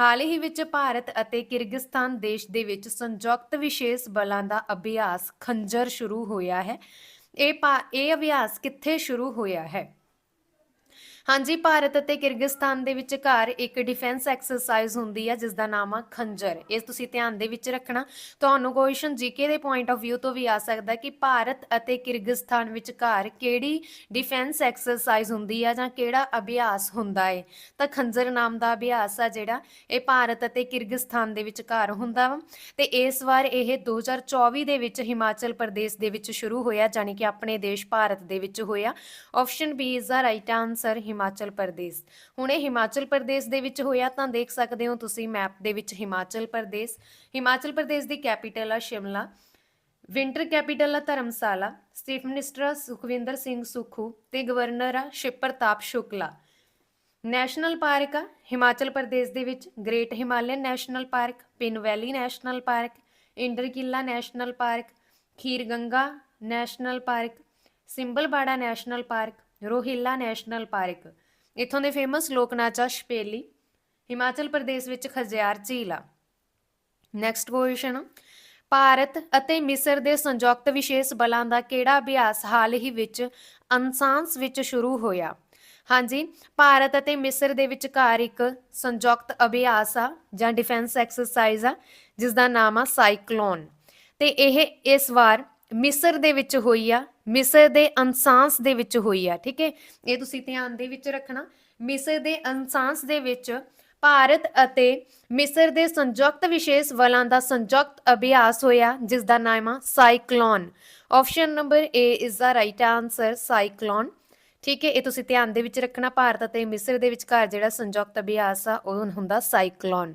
ਹਾਲ ਹੀ ਵਿੱਚ ਭਾਰਤ ਅਤੇ ਕਿਰਗਿਸਤਾਨ ਦੇਸ਼ ਦੇ ਵਿੱਚ ਸੰਯੁਕਤ ਵਿਸ਼ੇਸ਼ ਬਲਾਂ ਦਾ ਅਭਿਆਸ ਖੰਜਰ ਸ਼ੁਰੂ ਹੋਇਆ ਹੈ। ਇਹ ਭਾ- ਇਹ ਅਭਿਆਸ ਕਿੱਥੇ ਸ਼ੁਰੂ ਹੋਇਆ ਹੈ? ਹਾਂਜੀ, ਭਾਰਤ ਅਤੇ ਕਿਰਗਿਸਤਾਨ ਦੇ ਵਿਚਕਾਰ ਇੱਕ ਡਿਫੈਂਸ ਐਕਸਰਸਾਈਜ਼ ਹੁੰਦੀ ਹੈ ਜਿਸ ਦਾ ਨਾਮ ਆ ਖੰਜਰ। ਇਹ ਤੁਸੀਂ ਧਿਆਨ ਦੇ ਵਿੱਚ ਰੱਖਣਾ। ਤੁਹਾਨੂੰ ਕੁਐਸਚਨ ਜੀਕੇ ਦੇ ਪੁਆਇੰਟ ਆਫ View ਤੋਂ ਵੀ ਆ ਸਕਦਾ ਕਿ ਭਾਰਤ ਅਤੇ ਕਿਰਗਿਸਤਾਨ ਵਿਚਕਾਰ ਕਿਹੜੀ ਡਿਫੈਂਸ ਐਕਸਰਸਾਈਜ਼ ਹੁੰਦੀ ਆ ਜਾਂ ਕਿਹੜਾ ਅਭਿਆਸ ਹੁੰਦਾ ਹੈ ਤਾਂ ਖੰਜਰ ਨਾਮ ਦਾ ਅਭਿਆਸ ਆ ਜਿਹੜਾ, ਇਹ ਭਾਰਤ ਅਤੇ ਕਿਰਗਿਸਤਾਨ ਦੇ ਵਿਚਕਾਰ ਹੁੰਦਾ ਵਾ। ਤੇ ਇਸ ਵਾਰ ਇਹ 2024 ਦੇ ਵਿੱਚ ਹਿਮਾਚਲ ਪ੍ਰਦੇਸ਼ ਦੇ ਵਿੱਚ ਸ਼ੁਰੂ ਹੋਇਆ ਜਾਨੀ ਕਿ ਆਪਣੇ ਦੇਸ਼ ਭਾਰਤ ਦੇ ਵਿੱਚ ਹੋਇਆ। Option B is the right answer Himachal Pradesh. ਹੁਣ ਇਹ ਹਿਮਾਚਲ ਪ੍ਰਦੇਸ਼ ਦੇ ਵਿੱਚ ਹੋਇਆ ਤਾਂ ਦੇਖ ਸਕਦੇ ਹੋ ਤੁਸੀਂ ਮੈਪ ਦੇ ਵਿੱਚ ਹਿਮਾਚਲ ਪ੍ਰਦੇਸ਼। ਹਿਮਾਚਲ ਪ੍ਰਦੇਸ਼ ਦੀ ਕੈਪੀਟਲ ਆ ਸ਼ਿਮਲਾ। ਵਿੰਟਰ ਕੈਪੀਟਲ ਆ ਧਰਮਸ਼ਾਲਾ। ਚੀਫ ਮਿਨਿਸਟਰ ਆ ਸੁਖਵਿੰਦਰ ਸਿੰਘ ਸੁਖੂ ਤੇ ਗਵਰਨਰ ਆ ਸ਼ਿਵ ਪ੍ਰਤਾਪ ਸ਼ੁਕਲਾ। ਨੈਸ਼ਨਲ ਪਾਰਕ ਆ ਹਿਮਾਚਲ ਪ੍ਰਦੇਸ਼ ਦੇ ਵਿੱਚ। Great Himalayan national park, Pin valley national park, Inder Kila national park Kheer Ganga national park Simbalbara national park Rohila national park, ਇੱਥੋਂ ਦੇ ਫੇਮਸ ਲੋਕ ਨਾਚ ਆ ਛਪੇਲੀ ਹਿਮਾਚਲ ਪ੍ਰਦੇਸ਼ ਵਿੱਚ ਖਜਿਆਰ ਝੀਲ ਆ। ਨੈਕਸਟ ਕੁਐਸਚਨ ਭਾਰਤ ਅਤੇ ਮਿਸਰ ਦੇ ਸੰਯੁਕਤ ਵਿਸ਼ੇਸ਼ ਬਲਾਂ ਦਾ ਕਿਹੜਾ ਅਭਿਆਸ ਹਾਲ ਹੀ ਵਿੱਚ ਅਨਸਾਂਸ ਵਿੱਚ ਸ਼ੁਰੂ ਹੋਇਆ? ਹਾਂਜੀ, ਭਾਰਤ ਅਤੇ ਮਿਸਰ ਦੇ ਵਿਚਕਾਰ ਇੱਕ ਸੰਯੁਕਤ ਅਭਿਆਸ ਆ ਜਾਂ ਡਿਫੈਂਸ ਐਕਸਰਸਾਈਜ਼ ਆ ਜਿਸ ਦਾ ਨਾਮ ਆ ਸਾਈਕਲੋਨ। ਤੇ ਇਹ ਇਸ ਵਾਰ ਮਿਸਰ ਦੇ ਵਿੱਚ ਹੋਈ ਆ, ਮਿਸਰ ਦੇ ਅਨਸਾਂਸ ਦੇ ਵਿੱਚ ਹੋਈ ਆ, ਠੀਕ ਹੈ? ਇਹ ਤੁਸੀਂ ਧਿਆਨ ਦੇ ਵਿੱਚ ਰੱਖਣਾ। ਮਿਸਰ ਦੇ ਅਨਸਾਂਸ ਦੇ ਵਿੱਚ ਭਾਰਤ ਅਤੇ ਮਿਸਰ ਦੇ ਸੰਯੁਕਤ ਵਿਸ਼ੇਸ਼ ਬਲਾਂ ਦਾ ਸੰਯੁਕਤ ਅਭਿਆਸ ਹੋਇਆ, ਜਿਸ ਦਾ ਨਾਮ ਆ cyclone. Option number A is the right answer cyclone. ਠੀਕ ਹੈ, ਇਹ ਤੁਸੀਂ ਧਿਆਨ ਦੇ ਵਿੱਚ ਰੱਖਣਾ। ਭਾਰਤ ਅਤੇ ਮਿਸਰ ਦੇ ਵਿਚਕਾਰ ਜਿਹੜਾ ਸੰਯੁਕਤ ਅਭਿਆਸ ਆ, ਉਹ ਹੁੰਦਾ ਸਾਈਕਲੋਨ।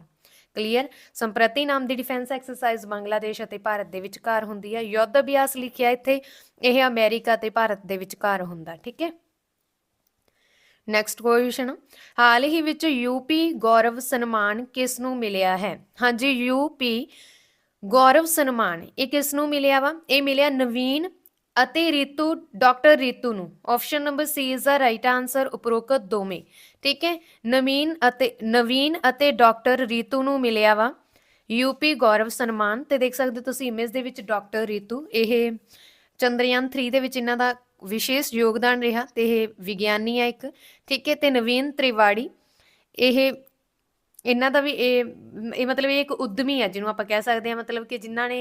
ਕਲੀਅਰ ਸੰਪ੍ਰਤੀ ਨਾਮ ਦੀ ਡਿਫੈਂਸ ਐਕਸਰਸਾਈਜ਼ ਬੰਗਲਾਦੇਸ਼ ਅਤੇ ਭਾਰਤ ਦੇ ਵਿਚਕਾਰ ਹੁੰਦੀ ਹੈ। ਯੁੱਧ ਅਭਿਆਸ ਲਿਖਿਆ ਇੱਥੇ। ਇਹ ਅਮਰੀਕਾ ਤੇ ਭਾਰਤ ਦੇ ਵਿਚਕਾਰ ਹੁੰਦਾ, ਠੀਕ ਹੈ? ਨੈਕਸਟ ਕੁਐਸਚਨ ਹਾਲ ਹੀ ਵਿੱਚ ਯੂਪੀ ਗੌਰਵ ਸਨਮਾਨ ਕਿਸ ਨੂੰ ਮਿਲਿਆ ਹੈ? ਹਾਂਜੀ ਯੂਪੀ ਗੌਰਵ ਸਨਮਾਨ। ਇਹ ਕਿਸ ਨੂੰ ਮਿਲਿਆ ਵਾ? ਇਹ ਮਿਲਿਆ ਨਵੀਨ ਅਤੇ ਰੀਤੂ, ਡਾਕਟਰ ਰੀਤੂ ਨੂੰ। Option number C is the right answer ਉਪਰੋਕਤ ਦੋਵੇਂ। ਠੀਕ ਹੈ? ਨਵੀਨ ਅਤੇ ਨਵੀਨ ਅਤੇ ਡਾਕਟਰ ਰੀਤੂ ਨੂੰ ਮਿਲਿਆ ਵਾ। ਯੂਪੀ ਗੌਰਵ ਸਨਮਾਨ ਤੇ ਦੇਖ ਸਕਦੇ ਹੋ ਤੁਸੀਂ ਇਮੇਜ ਦੇ ਵਿੱਚ ਡਾਕਟਰ ਰੀਤੂ। ਇਹ ਚੰਦਰਯਾਨ 3 ਦੇ ਵਿੱਚ ਇਹਨਾਂ ਦਾ ਵਿਸ਼ੇਸ਼ ਯੋਗਦਾਨ ਰਿਹਾ ਤੇ ਇਹ ਵਿਗਿਆਨੀ ਆ ਇੱਕ। ਠੀਕ ਹੈ? ਤੇ ਨਵੀਨ ਤ੍ਰਿਵਾੜੀ। ਇਹ, ਇਹਨਾਂ ਦਾ ਵੀ ਇਹ ਇਹ ਮਤਲਬ ਇਹ ਇੱਕ ਉਦਮੀ ਆ ਜਿਹਨੂੰ ਆਪਾਂ ਕਹਿ ਸਕਦੇ ਹਾਂ। ਮਤਲਬ ਕਿ ਜਿਨ੍ਹਾਂ ਨੇ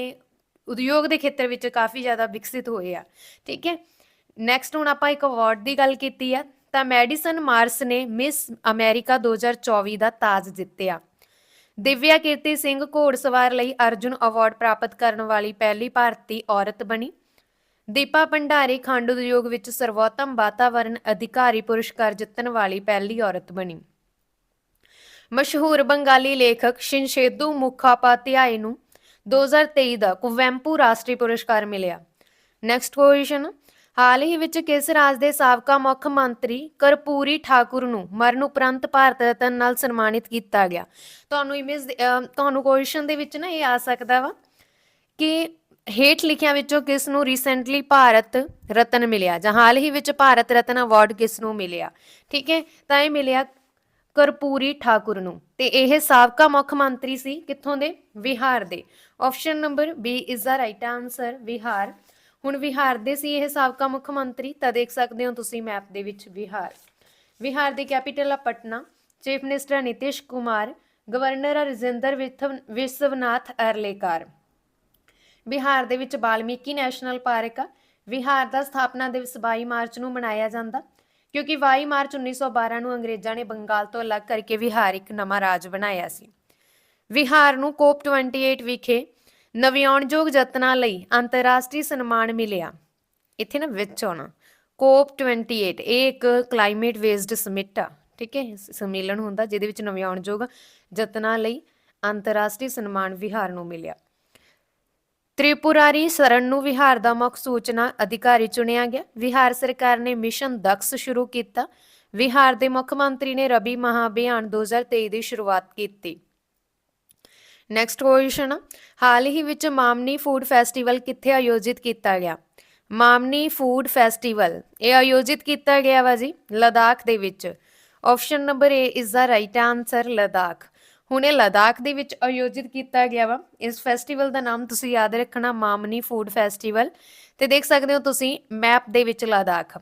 ਉਦਯੋਗ ਦੇ ਖੇਤਰ ਵਿੱਚ ਕਾਫੀ ਜ਼ਿਆਦਾ ਵਿਕਸਿਤ ਹੋਏ ਆ। ਠੀਕ ਹੈ। ਨੈਕਸਟ ਹੁਣ ਆਪਾਂ ਇੱਕ ਅਵਾਰਡ ਦੀ ਗੱਲ ਕੀਤੀ ਆ, ਤਾਂ ਮੈਡੀਸਨ ਮਾਰਸ ਨੇ ਮਿਸ ਅਮਰੀਕਾ 2024 ਦਾ ਤਾਜ ਜਿੱਤਿਆ। ਦਿਵਿਆ ਕੀਰਤੀ ਸਿੰਘ ਘੋੜਸਵਾਰ ਲਈ ਅਰਜੁਨ ਅਵਾਰਡ ਪ੍ਰਾਪਤ ਕਰਨ ਵਾਲੀ ਪਹਿਲੀ ਭਾਰਤੀ ਔਰਤ ਬਣੀ। ਦੀਪਾ ਭੰਡਾਰੀ ਖੰਡ ਉਦਯੋਗ ਵਿੱਚ ਸਰਵੋਤਮ ਵਾਤਾਵਰਣ ਅਧਿਕਾਰੀ ਪੁਰਸਕਾਰ ਜਿੱਤਣ ਵਾਲੀ ਪਹਿਲੀ ਔਰਤ ਬਣੀ। ਮਸ਼ਹੂਰ ਬੰਗਾਲੀ ਲੇਖਕ ਸ਼ਿਨਸ਼ੇਦੂ ਮੁਖਾਪਾਧਿਆਏ ਨੂੰ 2023 ਦਾ ਕੁਵੈਂਪੂ ਰਾਸ਼ਟਰੀ ਪੁਰਸਕਾਰ ਮਿਲਿਆ। ਨੈਕਸਟ ਕੁਐਸਚਨ ਹਾਲ ਹੀ ਵਿੱਚ ਕਿਸ ਰਾਜ ਦੇ ਸਾਬਕਾ ਮੁੱਖ ਮੰਤਰੀ ਕਰਪੂਰੀ ਠਾਕੁਰ ਨੂੰ ਮਰਨ ਉਪਰੰਤ ਭਾਰਤ ਰਤਨ ਨਾਲ ਸਨਮਾਨਿਤ ਕੀਤਾ ਗਿਆ? ਤੁਹਾਨੂੰ ਇਮੇਜ ਤੁਹਾਨੂੰ ਕੁਐਸਚਨ ਦੇ ਵਿੱਚ ਨਾ ਇਹ ਆ ਸਕਦਾ ਵਾ ਕਿ ਹੇਠ ਲਿਖਿਆਂ ਵਿੱਚੋਂ ਕਿਸ ਨੂੰ ਰੀਸੈਂਟਲੀ ਭਾਰਤ ਰਤਨ ਮਿਲਿਆ ਜਾਂ ਹਾਲ ਹੀ ਵਿੱਚ ਭਾਰਤ ਰਤਨ ਅਵਾਰਡ ਕਿਸ ਨੂੰ ਮਿਲਿਆ? ਠੀਕ ਹੈ, ਤਾਂ ਇਹ ਮਿਲਿਆ ਕਰਪੂਰੀ ਠਾਕੁਰ ਨੂੰ। ਤੇ ਇਹ ਸਾਬਕਾ ਮੁੱਖ ਮੰਤਰੀ ਸੀ ਕਿੱਥੋਂ ਦੇ? ਬਿਹਾਰ ਦੇ। Option number B is the right answer Bihar. ਹੁਣ ਬਿਹਾਰ ਦੇ ਸੀ ਇਹ ਸਾਬਕਾ ਮੁੱਖ ਮੰਤਰੀ, ਤਾਂ ਦੇਖ ਸਕਦੇ ਹੋ ਤੁਸੀਂ ਮੈਪ ਦੇ ਵਿੱਚ ਬਿਹਾਰ। ਬਿਹਾਰ ਦੀ ਕੈਪੀਟਲ ਆ Patna. Chief minister Nitish Kumar governor ਆ ਰਜਿੰਦਰ ਵਿਥ- ਵਿਸ਼ਵਨਾਥ ਅਰਲੇਕਾਰ। ਬਿਹਾਰ ਦੇ ਵਿੱਚ ਬਾਲਮੀਕੀ ਨੈਸ਼ਨਲ ਪਾਰਕ ਆ। ਬਿਹਾਰ ਦਾ ਸਥਾਪਨਾ ਦਿਵਸ 22 ਮਾਰਚ ਨੂੰ ਮਨਾਇਆ ਜਾਂਦਾ। ਕਿਉਂਕਿ 22 ਮਾਰਚ 1912 ਨੂੰ ਅੰਗਰੇਜ਼ਾਂ ਨੇ ਬੰਗਾਲ ਤੋਂ ਅਲੱਗ ਕਰਕੇ ਵਿਹਾਰ ਇੱਕ ਨਵਾਂ ਰਾਜ ਬਣਾਇਆ ਸੀ। ਵਿਹਾਰ ਨੂੰ ਕੋਪ 28 ਵਿਖੇ ਨਵਿਆਉਣਯੋਗ ਯਤਨਾਂ ਲਈ ਅੰਤਰਰਾਸ਼ਟਰੀ ਸਨਮਾਨ ਮਿਲਿਆ। ਇੱਥੇ ਨਾ ਵਿੱਚ ਆਉਣਾ। ਕੋਪ 28 ਇਹ ਇੱਕ ਕਲਾਈਮੇਟ ਵੇਸਡ ਸਮਿਟ ਆ, ਠੀਕ ਹੈ? ਸੰਮੇਲਨ ਹੁੰਦਾ ਜਿਹਦੇ ਵਿੱਚ ਨਵਿਆਉਣਯੋਗ ਯਤਨਾਂ ਲਈ ਅੰਤਰਰਾਸ਼ਟਰੀ ਸਨਮਾਨ ਵਿਹਾਰ ਨੂੰ ਮਿਲਿਆ। ਤ੍ਰਿਪੁਰਾਰੀ ਸਰਨ ਨੂੰ ਵਿਹਾਰ ਦਾ ਮੁੱਖ ਸੂਚਨਾ ਅਧਿਕਾਰੀ ਚੁਣਿਆ ਗਿਆ। ਵਿਹਾਰ ਸਰਕਾਰ ਨੇ ਮਿਸ਼ਨ ਦਕਸ਼ ਸ਼ੁਰੂ ਕੀਤਾ। ਵਿਹਾਰ ਦੇ ਮੁੱਖ ਮੰਤਰੀ ਨੇ ਰਬੀ ਮਹਾਅਭਿਆਨ 2023 ਦੀ ਸ਼ੁਰੂਆਤ ਕੀਤੀ। ਨੈਕਸਟ ਕੁਐਸਚਨ ਹਾਲ ਹੀ ਵਿੱਚ ਮਾਮਨੀ ਫੂਡ ਫੈਸਟੀਵਲ ਕਿੱਥੇ ਆਯੋਜਿਤ ਕੀਤਾ ਗਿਆ? ਮਾਮਨੀ ਫੂਡ ਫੈਸਟੀਵਲ, ਇਹ ਆਯੋਜਿਤ ਕੀਤਾ ਗਿਆ ਵਾ ਜੀ ਲਦਾਖ ਦੇ ਵਿੱਚ। Option number A is the right answer Ladakh. ਹੁਣ ਇਹ ਲਦਾਖ ਦੇ ਵਿੱਚ ਆਯੋਜਿਤ ਕੀਤਾ ਗਿਆ ਵਾ। ਇਸ ਫੈਸਟੀਵਲ ਦਾ ਨਾਮ ਤੁਸੀਂ ਯਾਦ ਰੱਖਣਾ, ਮਾਮਨੀ ਫੂਡ ਫੈਸਟੀਵਲ ਤੇ ਦੇਖ ਸਕਦੇ ਹੋ ਤੁਸੀਂ ਮੈਪ ਦੇ ਵਿੱਚ ਲਦਾਖ।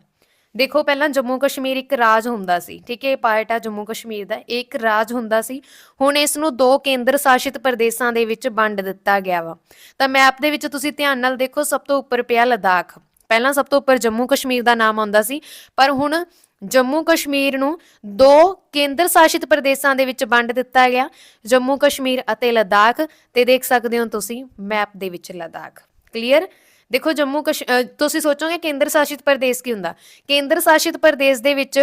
ਦੇਖੋ, ਪਹਿਲਾਂ ਜੰਮੂ ਕਸ਼ਮੀਰ ਇੱਕ ਰਾਜ ਹੁੰਦਾ ਸੀ, ਠੀਕ ਹੈ ਪਾਰਟ ਆ ਜੰਮੂ ਕਸ਼ਮੀਰ ਦਾ ਇੱਕ ਰਾਜ ਹੁੰਦਾ ਸੀ। ਹੁਣ ਇਸ ਨੂੰ ਦੋ ਕੇਂਦਰ ਸ਼ਾਸਿਤ ਪ੍ਰਦੇਸ਼ਾਂ ਦੇ ਵਿੱਚ ਵੰਡ ਦਿੱਤਾ ਗਿਆ ਵਾ। ਤਾਂ ਮੈਪ ਦੇ ਵਿੱਚ ਤੁਸੀਂ ਧਿਆਨ ਨਾਲ ਦੇਖੋ, ਸਭ ਤੋਂ ਉੱਪਰ ਪਿਆ ਲਦਾਖ। ਪਹਿਲਾਂ ਸਭ ਤੋਂ ਉੱਪਰ ਜੰਮੂ ਕਸ਼ਮੀਰ ਦਾ ਨਾਮ ਆਉਂਦਾ ਸੀ, ਪਰ ਹੁਣ ਜੰਮੂ ਕਸ਼ਮੀਰ ਨੂੰ ਦੋ ਕੇਂਦਰ ਸ਼ਾਸਿਤ ਪ੍ਰਦੇਸ਼ਾਂ ਦੇ ਵਿੱਚ ਵੰਡ ਦਿੱਤਾ ਗਿਆ। ਜੰਮੂ ਕਸ਼ਮੀਰ ਅਤੇ ਲਦਾਖ ਤੇ ਦੇਖ ਸਕਦੇ ਹੋ ਤੁਸੀਂ ਮੈਪ ਦੇ ਵਿੱਚ ਲਦਾਖ। ਕਲੀਅਰ ਦੇਖੋ ਜੰਮੂ ਕਸ਼ ਤੁਸੀਂ ਸੋਚੋਗੇ ਕੇਂਦਰ ਸ਼ਾਸਿਤ ਪ੍ਰਦੇਸ਼ ਕੀ ਹੁੰਦਾ? ਕੇਂਦਰ ਸ਼ਾਸਿਤ ਪ੍ਰਦੇਸ਼ ਦੇ ਵਿੱਚ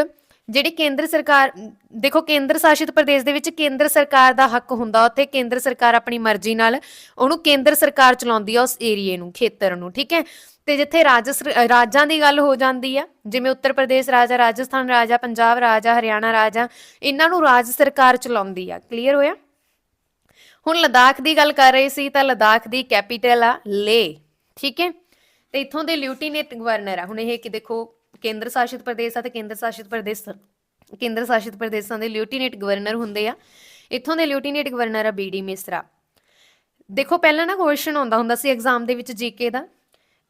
ਜਿਹੜੀ ਕੇਂਦਰ ਸਰਕਾਰ, ਦੇਖੋ ਕੇਂਦਰ ਸ਼ਾਸਿਤ ਪ੍ਰਦੇਸ਼ ਦੇ ਵਿੱਚ ਕੇਂਦਰ ਸਰਕਾਰ ਦਾ ਹੱਕ ਹੁੰਦਾ ਉੱਥੇ, ਕੇਂਦਰ ਸਰਕਾਰ ਆਪਣੀ ਮਰਜ਼ੀ ਨਾਲ ਉਹਨੂੰ ਕੇਂਦਰ ਸਰਕਾਰ ਚਲਾਉਂਦੀ ਆ ਉਸ ਏਰੀਏ ਨੂੰ, ਖੇਤਰ ਨੂੰ, ਠੀਕ ਹੈ? ਤੇ ਜਿੱਥੇ ਰਾਜ ਰਾਜਾਂ ਦੀ ਗੱਲ ਹੋ ਜਾਂਦੀ ਆ, ਜਿਵੇਂ ਉੱਤਰ ਪ੍ਰਦੇਸ਼ ਰਾਜ, ਰਾਜਸਥਾਨ ਰਾਜਾ, ਪੰਜਾਬ ਰਾਜ ਆ ਹਰਿਆਣਾ ਰਾਜ ਆ ਇਹਨਾਂ ਨੂੰ ਰਾਜ ਸਰਕਾਰ ਚਲਾਉਂਦੀ ਆ, ਕਲੀਅਰ ਹੋਇਆ? ਹੁਣ ਲਦਾਖ ਦੀ ਗੱਲ ਕਰ ਰਹੇ ਸੀ ਤਾਂ ਲਦਾਖ ਦੀ ਕੈਪੀਟਲ ਆ ਲੇ ਠੀਕ ਹੈ? ਤੇ ਇਥੋਂ ਦੇ ਲਿਊਟੀਨੇਟ ਗਵਰਨਰ ਆ, ਹੁਣ ਇਹ ਕਿ ਦੇਖੋ ਕੇਂਦਰ ਸ਼ਾਸਿਤ ਪ੍ਰਦੇਸ਼ ਆ ਤੇ ਕੇਂਦਰ ਸ਼ਾਸਿਤ ਪ੍ਰਦੇਸ਼ ਕੇਂਦਰ ਸ਼ਾਸਿਤ ਪ੍ਰਦੇਸ਼ਾਂ ਦੇ ਲਿਊਟੀਨੇਟ ਗਵਰਨਰ ਹੁੰਦੇ ਆ। ਇੱਥੋਂ ਦੇ ਲਿਊਟੀਨੇਟ ਗਵਰਨਰ ਆ ਬੀਡੀ ਮਿਸਰਾ। ਦੇਖੋ, ਪਹਿਲਾਂ ਨਾ ਕੁਐਸਚਨ ਆਉਂਦਾ ਹੁੰਦਾ ਸੀ ਐਗਜ਼ਾਮ ਦੇ ਵਿੱਚ ਜੀਕੇ ਦਾ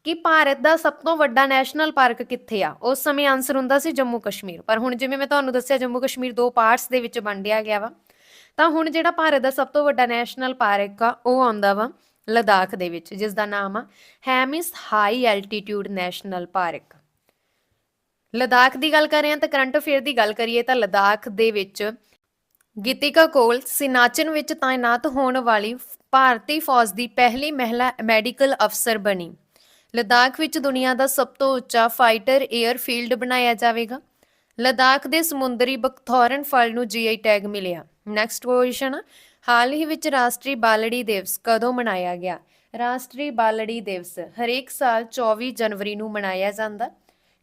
ਕਿ ਭਾਰਤ ਦਾ ਸਭ ਤੋਂ ਵੱਡਾ ਨੈਸ਼ਨਲ ਪਾਰਕ ਕਿੱਥੇ ਆ? ਉਸ ਸਮੇਂ ਆਨਸਰ ਹੁੰਦਾ ਸੀ ਜੰਮੂ ਕਸ਼ਮੀਰ। ਪਰ ਹੁਣ ਜਿਵੇਂ ਮੈਂ ਤੁਹਾਨੂੰ ਦੱਸਿਆ, ਜੰਮੂ ਕਸ਼ਮੀਰ ਦੋ ਪਾਰਟਸ ਦੇ ਵਿੱਚ ਵੰਡਿਆ ਗਿਆ ਵਾ। ਤਾਂ ਹੁਣ ਜਿਹੜਾ ਭਾਰਤ ਦਾ ਸਭ ਤੋਂ ਵੱਡਾ ਨੈਸ਼ਨਲ ਪਾਰਕ ਆ, ਉਹ ਆਉਂਦਾ ਵਾ ਲਦਾਖ ਦੇ ਵਿੱਚ ਜਿਸ ਦਾ ਨਾਮ ਆ Hemis high altitude national park Ladakh ਦੀ ਗੱਲ ਕਰ ਰਹੇ ਹਾਂ ਤਾਂ ਕਰੰਟ ਅਫੇਅਰ ਦੀ ਗੱਲ ਕਰੀਏ ਤਾਂ ਲਦਾਖ ਦੇ ਵਿੱਚ ਗੀਤਿਕਾ ਕੋਲ ਸਿਨਾਚਨ ਵਿੱਚ ਤਾਇਨਾਤ ਹੋਣ ਵਾਲੀ ਭਾਰਤੀ ਫੌਜ ਦੀ ਪਹਿਲੀ ਮਹਿਲਾ ਮੈਡੀਕਲ ਅਫਸਰ ਬਣੀ। ਲਦਾਖ ਵਿੱਚ ਦੁਨੀਆ ਦਾ ਸਭ ਤੋਂ ਉੱਚਾ ਫਾਈਟਰ 에ਅਰਫੀਲਡ ਬਣਾਇਆ ਜਾਵੇਗਾ। ਲਦਾਖ ਦੇ ਸਮੁੰਦਰੀ ਬਕਥੌਰਨ ਫਲ ਨੂੰ ਜੀਆਈ ਟੈਗ ਮਿਲਿਆ। ਨੈਕਸਟ ਕੁਐਸਚਨ ਹਾਲ ਹੀ ਵਿੱਚ ਰਾਸ਼ਟਰੀ ਬਾਲੜੀ ਦਿਵਸ ਕਦੋਂ ਮਨਾਇਆ ਗਿਆ? ਰਾਸ਼ਟਰੀ ਬਾਲੜੀ ਦਿਵਸ ਹਰੇਕ ਸਾਲ 24 ਜਨਵਰੀ ਨੂੰ ਮਨਾਇਆ ਜਾਂਦਾ।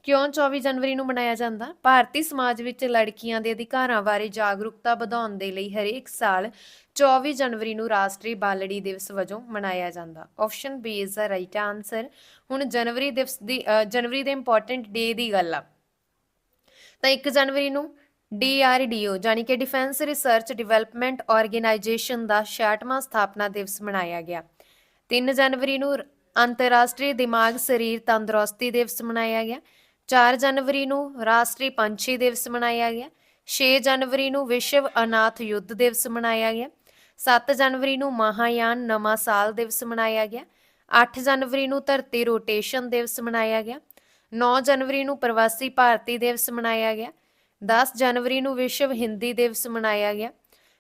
ਕਿਉਂ 24 ਜਨਵਰੀ ਨੂੰ ਮਨਾਇਆ ਜਾਂਦਾ? ਭਾਰਤੀ ਸਮਾਜ ਵਿੱਚ ਲੜਕੀਆਂ ਦੇ ਅਧਿਕਾਰਾਂ ਬਾਰੇ ਜਾਗਰੂਕਤਾ ਵਧਾਉਣ ਦੇ ਲਈ ਹਰੇਕ ਸਾਲ 24 ਜਨਵਰੀ ਨੂੰ ਰਾਸ਼ਟਰੀ ਬਾਲੜੀ ਦਿਵਸ ਵਜੋਂ ਮਨਾਇਆ ਜਾਂਦਾ। Option B is the right answer ਹੁਣ ਜਨਵਰੀ ਦਿਵਸ ਦੀ ਜਨਵਰੀ ਦੇ ਇੰਪੋਰਟੈਂਟ ਡੇ ਦੀ ਗੱਲ ਆ। ਤਾਂ 1 ਜਨਵਰੀ ਨੂੰ DRDO ਜਾਨੀ ਕਿ ਡਿਫੈਂਸ ਰਿਸਰਚ ਡਿਵੈਲਪਮੈਂਟ ਆਰਗੇਨਾਈਜੇਸ਼ਨ ਦਾ 66ਵਾਂ ਸਥਾਪਨਾ ਦਿਵਸ ਮਨਾਇਆ ਗਿਆ। 3 ਜਨਵਰੀ ਨੂੰ ਅੰਤਰਰਾਸ਼ਟਰੀ ਦਿਮਾਗ ਸਰੀਰ ਤੰਦਰੁਸਤੀ ਦਿਵਸ ਮਨਾਇਆ ਗਿਆ। 4 ਜਨਵਰੀ ਨੂੰ ਰਾਸ਼ਟਰੀ ਪੰਛੀ ਦਿਵਸ ਮਨਾਇਆ ਗਿਆ। 6 ਜਨਵਰੀ ਨੂੰ ਵਿਸ਼ਵ ਅਨਾਥ ਯੁੱਧ ਦਿਵਸ ਮਨਾਇਆ ਗਿਆ। 7 ਜਨਵਰੀ ਨੂੰ ਮਹਾਯਾਨ ਨਵਾਂ ਸਾਲ ਦਿਵਸ ਮਨਾਇਆ ਗਿਆ। 8 ਜਨਵਰੀ ਨੂੰ ਧਰਤੀ ਰੋਟੇਸ਼ਨ ਦਿਵਸ ਮਨਾਇਆ ਗਿਆ। 9 ਜਨਵਰੀ ਨੂੰ ਪ੍ਰਵਾਸੀ ਭਾਰਤੀ ਦਿਵਸ ਮਨਾਇਆ ਗਿਆ। 10 ਜਨਵਰੀ ਨੂੰ ਵਿਸ਼ਵ ਹਿੰਦੀ ਦਿਵਸ ਮਨਾਇਆ ਗਿਆ।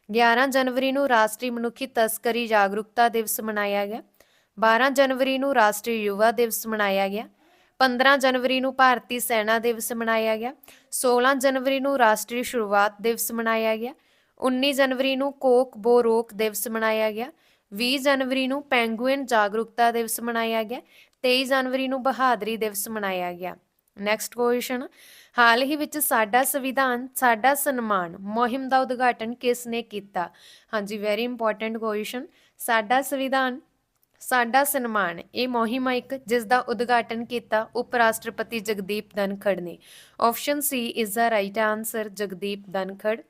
11 ਜਨਵਰੀ ਨੂੰ ਰਾਸ਼ਟਰੀ ਮਨੁੱਖੀ ਤਸਕਰੀ ਜਾਗਰੂਕਤਾ ਦਿਵਸ ਮਨਾਇਆ ਗਿਆ। 12 ਜਨਵਰੀ ਨੂੰ ਰਾਸ਼ਟਰੀ ਯੁਵਾ ਦਿਵਸ ਮਨਾਇਆ ਗਿਆ। 15 ਜਨਵਰੀ ਨੂੰ ਭਾਰਤੀ ਸੈਨਾ ਦਿਵਸ ਮਨਾਇਆ ਗਿਆ 16 ਜਨਵਰੀ ਨੂੰ ਰਾਸ਼ਟਰੀ ਸ਼ੁਰੂਆਤ ਦਿਵਸ ਮਨਾਇਆ ਗਿਆ 19 ਜਨਵਰੀ ਨੂੰ ਕੋਕ ਬੋਰੋਕ ਦਿਵਸ ਮਨਾਇਆ ਗਿਆ 20 ਜਨਵਰੀ ਨੂੰ ਪੈਂਗੁਇਨ ਜਾਗਰੂਕਤਾ ਦਿਵਸ ਮਨਾਇਆ ਗਿਆ 23 ਜਨਵਰੀ ਨੂੰ ਬਹਾਦਰੀ ਦਿਵਸ ਮਨਾਇਆ ਗਿਆ। ਨੈਕਸਟ ਕੁਐਸਚਨ ਹਾਲ ਹੀ ਵਿੱਚ ਸਾਡਾ ਸੰਵਿਧਾਨ, ਸਾਡਾ ਸਨਮਾਨ ਮੁਹਿੰਮ ਦਾ ਉਦਘਾਟਨ ਕਿਸ ਨੇ ਕੀਤਾ? ਹਾਂਜੀ ਵੈਰੀ ਇੰਪੋਰਟੈਂਟ ਕੁਐਸਚਨ ਸਾਡਾ ਸੰਵਿਧਾਨ ਸਾਡਾ ਸਨਮਾਨ, ਇਹ ਮੁਹਿੰਮ ਇੱਕ, ਜਿਸ ਦਾ ਉਦਘਾਟਨ ਕੀਤਾ ਉਪ ਰਾਸ਼ਟਰਪਤੀ ਜਗਦੀਪ ਧਨਖੜ ਨੇ। Option C is the right answer Jagdeep Dhankhar.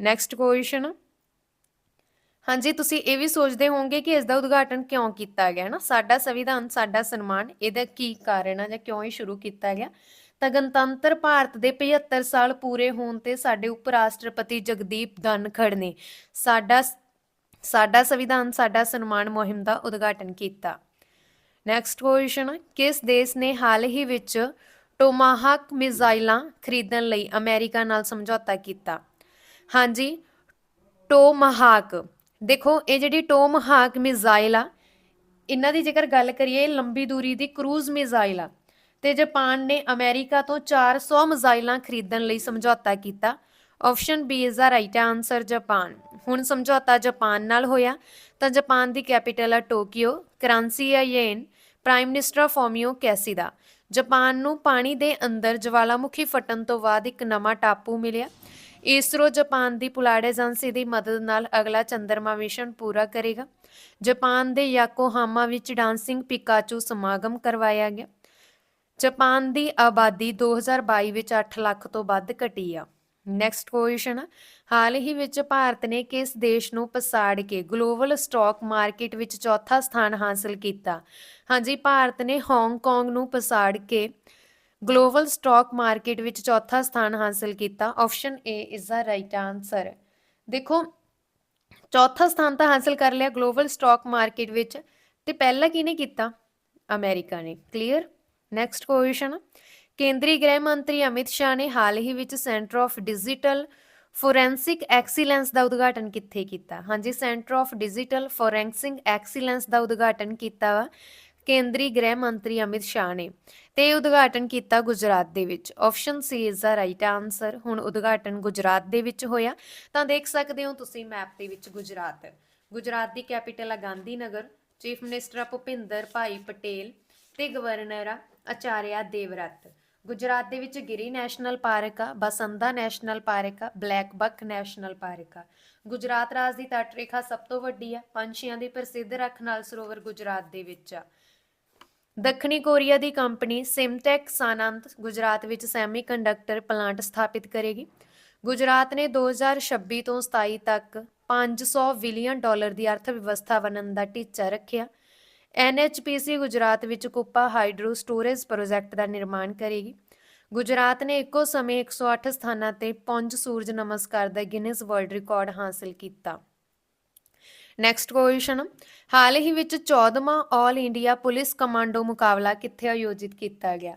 Next question ਹਾਂਜੀ, ਤੁਸੀਂ ਇਹ ਵੀ ਸੋਚਦੇ ਹੋਵੋਗੇ ਕਿ ਇਸ ਦਾ ਉਦਘਾਟਨ ਕਿਉਂ ਕੀਤਾ ਗਿਆ ਨਾ ਸਾਡਾ ਸੰਵਿਧਾਨ, ਸਾਡਾ ਸਨਮਾਨ, ਇਹਦਾ ਕੀ ਕਾਰਨ ਆ ਜਾਂ ਕਿਉਂ ਇਹ ਸ਼ੁਰੂ ਕੀਤਾ ਗਿਆ? ਤਾਂ ਗਣਤੰਤਰ ਭਾਰਤ ਦੇ 75 ਸਾਲ ਪੂਰੇ ਹੋਣ ਤੇ ਸਾਡੇ ਉਪ ਰਾਸ਼ਟਰਪਤੀ ਜਗਦੀਪ ਧਨਖੜ ਨੇ ਸਾਡਾ ਸਾਡਾ ਸੰਵਿਧਾਨ, ਸਾਡਾ ਸਨਮਾਨ ਮੁਹਿੰਮ ਦਾ ਉਦਘਾਟਨ ਕੀਤਾ। ਨੈਕਸਟ ਕੁਐਸਚਨ ਕਿਸ ਦੇਸ਼ ਨੇ ਹਾਲ ਹੀ ਵਿੱਚ ਟੋਮਾਹਾਕ ਮਿਜ਼ਾਈਲਾਂ ਖਰੀਦਣ ਲਈ ਅਮਰੀਕਾ ਨਾਲ ਸਮਝੌਤਾ ਕੀਤਾ? ਹਾਂਜੀ, ਟੋਮਾਹਾਕ। ਦੇਖੋ, ਇਹ ਜਿਹੜੀ ਟੋਮਾਹਾਕ ਮਿਜ਼ਾਈਲ ਆ, ਇਹਨਾਂ ਦੀ ਜੇਕਰ ਗੱਲ ਕਰੀਏ ਲੰਬੀ ਦੂਰੀ ਦੀ ਕਰੂਜ਼ ਮਿਜ਼ਾਈਲ ਆ। ਤੇ ਜਾਪਾਨ ਨੇ ਅਮਰੀਕਾ ਤੋਂ 400 ਮਿਜ਼ਾਈਲਾਂ ਖਰੀਦਣ ਲਈ ਸਮਝੌਤਾ ਕੀਤਾ। Option B is the right answer Japan. ਹੁਣ ਸਮਝੌਤਾ ਜਾਪਾਨ ਨਾਲ ਹੋਇਆ। ਤਾਂ ਜਾਪਾਨ ਦੀ ਕੈਪੀਟਲ ਆ ਟੋਕੀਓ, ਕਰੰਸੀ ਆ yen, prime minister Fumio Kishida Japan ਨੂੰ ਪਾਣੀ ਦੇ ਅੰਦਰ ਜਵਾਲਾਮੁਖੀ ਫਟਣ ਤੋਂ ਬਾਅਦ ਇੱਕ ਨਵਾਂ ਟਾਪੂ ਮਿਲਿਆ। ਇਸਰੋ ਜਾਪਾਨ ਦੀ ਪੁਲਾੜ ਏਜੰਸੀ ਦੀ ਮਦਦ ਨਾਲ ਅਗਲਾ ਚੰਦਰਮਾ ਮਿਸ਼ਨ ਪੂਰਾ ਕਰੇਗਾ। ਜਾਪਾਨ ਦੇ ਯਾਕੋਹਾਮਾ ਵਿੱਚ ਡਾਂਸਿੰਗ ਪਿਕਾਚੂ ਸਮਾਗਮ ਕਰਵਾਇਆ ਗਿਆ। ਜਾਪਾਨ ਦੀ ਆਬਾਦੀ 2022 ਵਿੱਚ 8 ਲੱਖ ਤੋਂ ਵੱਧ ਘਟੀ ਆ। ਨੈਕਸਟ ਕੁਐਸਚਨ ਹਾਲ ਹੀ ਵਿੱਚ ਭਾਰਤ ਨੇ ਕਿਸ ਦੇਸ਼ ਨੂੰ ਪਸਾੜ ਕੇ ਗਲੋਬਲ ਸਟਾਕ ਮਾਰਕੀਟ ਵਿੱਚ ਚੌਥਾ ਸਥਾਨ ਹਾਸਲ ਕੀਤਾ? ਹਾਂਜੀ, ਭਾਰਤ ਨੇ ਹਾਂਗਕਾਂਗ ਨੂੰ ਪਸਾੜ ਕੇ ਗਲੋਬਲ ਸਟਾਕ ਮਾਰਕੀਟ ਵਿੱਚ ਚੌਥਾ ਸਥਾਨ ਹਾਸਲ ਕੀਤਾ। Option A is the right answer ਦੇਖੋ, ਚੌਥਾ ਸਥਾਨ ਤਾਂ ਹਾਸਲ ਕਰ ਲਿਆ ਗਲੋਬਲ ਸਟਾਕ ਮਾਰਕੀਟ ਵਿੱਚ ਤੇ ਪਹਿਲਾਂ ਕਿਹਨੇ ਕੀਤਾ? ਅਮਰੀਕਾ ਨੇ। ਕਲੀਅਰ ਨੈਕਸਟ ਕੁਐਸਚਨ ਕੇਂਦਰੀ ਗ੍ਰਹਿ ਮੰਤਰੀ ਅਮਿਤ ਸ਼ਾਹ ਨੇ ਹਾਲ ਹੀ ਵਿੱਚ centre of digital forensic excellence ਦਾ ਉਦਘਾਟਨ ਕਿੱਥੇ ਕੀਤਾ? ਹਾਂਜੀ centre of digital forensic excellence ਦਾ ਉਦਘਾਟਨ ਕੀਤਾ ਵਾ ਕੇਂਦਰੀ ਗ੍ਰਹਿ ਮੰਤਰੀ ਅਮਿਤ ਸ਼ਾਹ ਨੇ ਤੇ ਉਦਘਾਟਨ ਕੀਤਾ ਗੁਜਰਾਤ ਦੇ ਵਿੱਚ। Option C is the right answer ਹੁਣ ਉਦਘਾਟਨ ਗੁਜਰਾਤ ਦੇ ਵਿੱਚ ਹੋਇਆ। ਤਾਂ ਦੇਖ ਸਕਦੇ ਹੋ ਤੁਸੀਂ ਮੈਪ ਦੇ ਵਿੱਚ ਗੁਜਰਾਤ। ਗੁਜਰਾਤ ਦੀ ਕੈਪੀਟਲ ਆ ਗਾਂਧੀ ਨਗਰ ਚੀਫ ਮਿਨਿਸਟਰ ਆ ਭੁਪਿੰਦਰ ਭਾਈ ਪਟੇਲ ਤੇ ਗਵਰਨਰ ਆ ਅਚਾਰਿਆ ਦੇਵਰਤ। ਗੁਜਰਾਤ ਦੇ ਵਿੱਚ ਗਿਰੀ ਨੈਸ਼ਨਲ ਪਾਰਕ ਆ ਬਸੰਦਾ ਨੈਸ਼ਨਲ ਪਾਰਕ ਆ, ਬਲੈਕ ਬੱਕ ਨੈਸ਼ਨਲ ਪਾਰਕ ਆ। ਗੁਜਰਾਤ ਰਾਜ ਦੀ ਤੱਟ ਰੇਖਾ ਸਭ ਤੋਂ ਵੱਡੀ ਆ, ਪੰਛੀਆਂ ਦੀ ਪ੍ਰਸਿੱਧ ਰੱਖ ਨਾਲ ਸਰੋਵਰ ਗੁਜਰਾਤ ਦੇ ਵਿੱਚ ਆ। ਦੱਖਣੀ ਕੋਰੀਆ ਦੀ ਕੰਪਨੀ ਸਿਮਟੈਕ ਸਾਨੰਤ ਗੁਜਰਾਤ ਵਿੱਚ ਸੈਮੀਕੰਡਕਟਰ ਪਲਾਂਟ ਸਥਾਪਿਤ ਕਰੇਗੀ। ਗੁਜਰਾਤ ਨੇ 2026 ਤੋਂ 27 ਤੱਕ 500 ਬਿਲੀਅਨ ਡਾਲਰ ਦੀ ਅਰਥ ਵਿਵਸਥਾ ਬਣਨ ਦਾ ਟੀਚਾ ਰੱਖਿਆ। NHPC ਗੁਜਰਾਤ ਵਿੱਚ ਕੁੱਪਾ ਹਾਈਡਰੋ ਸਟੋਰੇਜ ਪ੍ਰੋਜੈਕਟ ਦਾ ਨਿਰਮਾਣ ਕਰੇਗੀ। ਗੁਜਰਾਤ ਨੇ ਇੱਕੋ ਸਮੇਂ 108 ਸਥਾਨਾਂ ਤੇ ਪੁੰਜ ਸੂਰਜ ਨਮਸਕਾਰ ਦਾ ਗਿਨੀਜ਼ ਵਰਲਡ ਰਿਕਾਰਡ ਹਾਸਲ ਕੀਤਾ। ਨੈਕਸਟ ਕੁਐਸਚਨ, ਹਾਲ ਹੀ ਵਿੱਚ 14ਵਾਂ ਆਲ ਇੰਡੀਆ ਪੁਲਿਸ ਕਮਾਂਡੋ ਮੁਕਾਬਲਾ ਕਿੱਥੇ ਆਯੋਜਿਤ ਕੀਤਾ ਗਿਆ?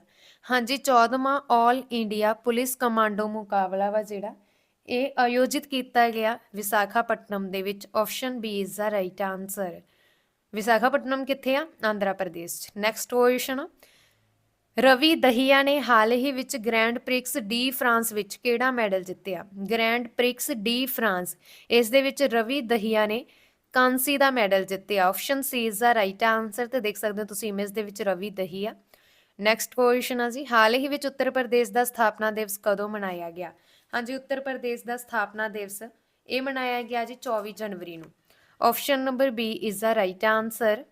ਹਾਂਜੀ 14ਵਾਂ ਆਲ ਇੰਡੀਆ ਪੁਲਿਸ ਕਮਾਂਡੋ ਮੁਕਾਬਲਾ ਵਾ ਜਿਹੜਾ, ਇਹ ਆਯੋਜਿਤ ਕੀਤਾ ਗਿਆ ਵਿਸਾਖਾਪਟਨਮ ਦੇ ਵਿੱਚ। Option B is the right answer. Visakhapatnam ਕਿੱਥੇ ਆ? ਆਂਧਰਾ ਪ੍ਰਦੇਸ਼ ਚ। ਨੈਕਸਟ ਕੁਐਸਚਨ ਰਵੀ ਦਹੀਆ ਨੇ ਹਾਲ ਹੀ ਵਿੱਚ ਗ੍ਰੈਂਡ ਪ੍ਰਿਕਸ ਡੀ ਫਰਾਂਸ ਵਿੱਚ ਕਿਹੜਾ ਮੈਡਲ ਜਿੱਤਿਆ? ਗ੍ਰੈਂਡ ਪ੍ਰਿਕਸ ਡੀ ਫਰਾਂਸ ਇਸ ਦੇ ਵਿੱਚ ਰਵੀ ਦਹੀਆ ਨੇ ਕਾਂਸੀ ਦਾ ਮੈਡਲ ਜਿੱਤਿਆ। Option C is the right answer ਤੇ ਦੇਖ ਸਕਦੇ ਹੋ ਤੁਸੀਂ ਇਮੇਜ ਦੇ ਵਿੱਚ ਰਵੀ ਦਹੀਆ। ਨੈਕਸਟ ਕੁਐਸਚਨ ਆ ਜੀ। ਹਾਲ ਹੀ ਵਿੱਚ ਉੱਤਰ ਪ੍ਰਦੇਸ਼ ਦਾ ਸਥਾਪਨਾ ਦਿਵਸ ਕਦੋਂ ਮਨਾਇਆ ਗਿਆ? ਹਾਂਜੀ, ਉੱਤਰ ਪ੍ਰਦੇਸ਼ ਦਾ ਸਥਾਪਨਾ ਦਿਵਸ ਇਹ ਮਨਾਇਆ ਗਿਆ ਜੀ 24 ਜਨਵਰੀ ਨੂੰ। Option number B is the right answer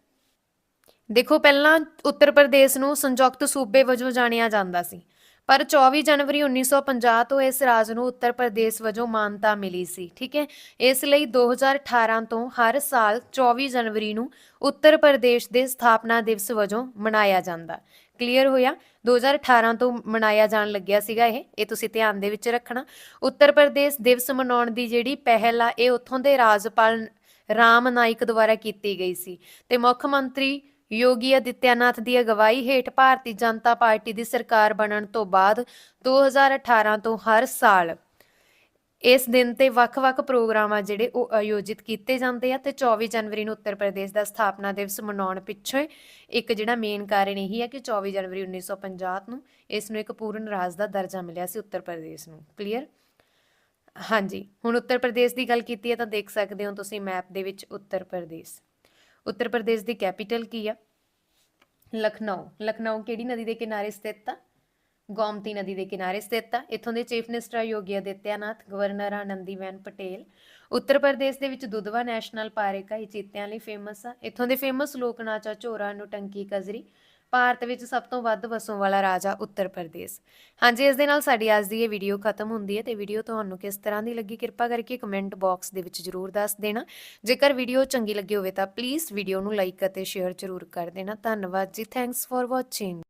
ਦੇਖੋ, ਪਹਿਲਾਂ ਉੱਤਰ ਪ੍ਰਦੇਸ਼ ਨੂੰ ਸੰਯੁਕਤ ਸੂਬੇ ਵਜੋਂ ਜਾਣਿਆ ਜਾਂਦਾ ਸੀ, ਪਰ 24 ਜਨਵਰੀ 1950 ਤੋਂ ਇਸ ਰਾਜ ਨੂੰ ਉੱਤਰ ਪ੍ਰਦੇਸ਼ ਵਜੋਂ ਮਾਨਤਾ ਮਿਲੀ ਸੀ, ਠੀਕ ਹੈ? ਇਸ ਲਈ 2018 ਤੋਂ ਹਰ ਸਾਲ 24 ਜਨਵਰੀ ਨੂੰ ਉੱਤਰ ਪ੍ਰਦੇਸ਼ ਦੇ ਸਥਾਪਨਾ ਦਿਵਸ ਵਜੋਂ ਮਨਾਇਆ ਜਾਂਦਾ। ਕਲੀਅਰ ਹੋਇਆ? 2018 ਤੋਂ ਮਨਾਇਆ ਜਾਣ ਲੱਗਿਆ ਸੀਗਾ ਇਹ ਇਹ ਤੁਸੀਂ ਧਿਆਨ ਦੇ ਵਿੱਚ ਰੱਖਣਾ। ਉੱਤਰ ਪ੍ਰਦੇਸ਼ ਦਿਵਸ ਮਨਾਉਣ ਦੀ ਜਿਹੜੀ ਪਹਿਲ ਆ, ਇਹ ਉੱਥੋਂ ਦੇ ਰਾਜਪਾਲ ਰਾਮ ਨਾਇਕ ਦੁਆਰਾ ਕੀਤੀ ਗਈ ਸੀ ਤੇ ਮੁੱਖ ਮੰਤਰੀ ਯੋਗੀ ਆਦਿੱਤਿਆਨਾਥ ਦੀ ਅਗਵਾਈ ਹੇਠ ਭਾਰਤੀ ਜਨਤਾ ਪਾਰਟੀ ਦੀ ਸਰਕਾਰ ਬਣਨ ਤੋਂ ਬਾਅਦ 2018 ਤੋਂ ਹਰ ਸਾਲ ਇਸ ਦਿਨ ਤੇ ਵੱਖ-ਵੱਖ ਪ੍ਰੋਗਰਾਮ ਆ ਜਿਹੜੇ ਉਹ ਆਯੋਜਿਤ ਕੀਤੇ ਜਾਂਦੇ ਆ ਤੇ 24 ਜਨਵਰੀ ਨੂੰ ਉੱਤਰ ਪ੍ਰਦੇਸ਼ ਦਾ ਸਥਾਪਨਾ ਦਿਵਸ ਮਨਾਉਣ ਪਿੱਛੇ ਇੱਕ ਜਿਹੜਾ ਮੇਨ ਕਾਰਨ ਇਹੀ ਹੈ ਕਿ 24 ਜਨਵਰੀ 1950 ਨੂੰ ਇਸ ਨੂੰ ਇੱਕ ਪੂਰਨ ਰਾਜ ਦਾ ਦਰਜਾ ਮਿਲਿਆ ਸੀ ਉੱਤਰ ਪ੍ਰਦੇਸ਼ ਨੂੰ। ਕਲੀਅਰ ਹਾਂਜੀ, ਹੁਣ ਉੱਤਰ ਪ੍ਰਦੇਸ਼ ਦੀ ਗੱਲ ਕੀਤੀ ਹੈ ਤਾਂ ਦੇਖ ਸਕਦੇ ਹੋ ਤੁਸੀਂ ਮੈਪ ਦੇ ਵਿੱਚ ਉੱਤਰ ਪ੍ਰਦੇਸ਼। ਉੱਤਰ ਪ੍ਰਦੇਸ਼ ਦੀ ਕੈਪੀਟਲ ਕੀ ਆ? ਲਖਨਊ। ਲਖਨਊ ਕਿਹੜੀ ਨਦੀ ਦੇ ਕਿਨਾਰੇ ਸਥਿਤ ਆ? ਗੋਮਤੀ ਨਦੀ ਦੇ ਕਿਨਾਰੇ ਸਥਿਤ ਆ। ਇੱਥੋਂ ਦੇ chief minister Yogi Adityanath governor Anandiben Patel. Uttar Pradesh ਦੇ ਵਿੱਚ ਦੁਧਵਾ ਨੈਸ਼ਨਲ ਪਾਰਕ ਆ, ਇਹ ਚੀਤਿਆਂ ਲਈ ਫੇਮਸ ਆ। ਇੱਥੋਂ ਦੇ ਫੇਮਸ ਲੋਕ ਨਾਚ ਆ, ਝੋਰਾ, ਨੁਟੰਕੀ, ਕਜ਼ਰੀ। ਭਾਰਤ ਵਿੱਚ ਸਭ ਤੋਂ ਵੱਧ ਵਸੋਂ ਵਾਲਾ ਰਾਜ ਆ ਉੱਤਰ ਪ੍ਰਦੇਸ਼। ਹਾਂਜੀ, ਇਸ ਦੇ ਨਾਲ ਸਾਡੀ ਅੱਜ ਦੀ ਇਹ ਵੀਡੀਓ ਖਤਮ ਹੁੰਦੀ ਹੈ ਤੇ ਵੀਡੀਓ ਤੁਹਾਨੂੰ ਕਿਸ ਤਰ੍ਹਾਂ ਦੀ ਲੱਗੀ ਕਿਰਪਾ ਕਰਕੇ ਕਮੈਂਟ ਬਾਕਸ ਦੇ ਵਿੱਚ ਜਰੂਰ ਦੱਸ ਦੇਣਾ। ਜੇਕਰ ਵੀਡੀਓ ਚੰਗੀ ਲੱਗੀ ਹੋਵੇ ਤਾਂ ਪਲੀਜ਼ ਵੀਡੀਓ ਨੂੰ ਲਾਈਕ ਅਤੇ ਸ਼ੇਅਰ ਜਰੂਰ ਕਰ ਦੇਣਾ। ਧੰਨਵਾਦ ਜੀ ਥੈਂਕਸ ਫॉर ਵਾਚਿੰਗ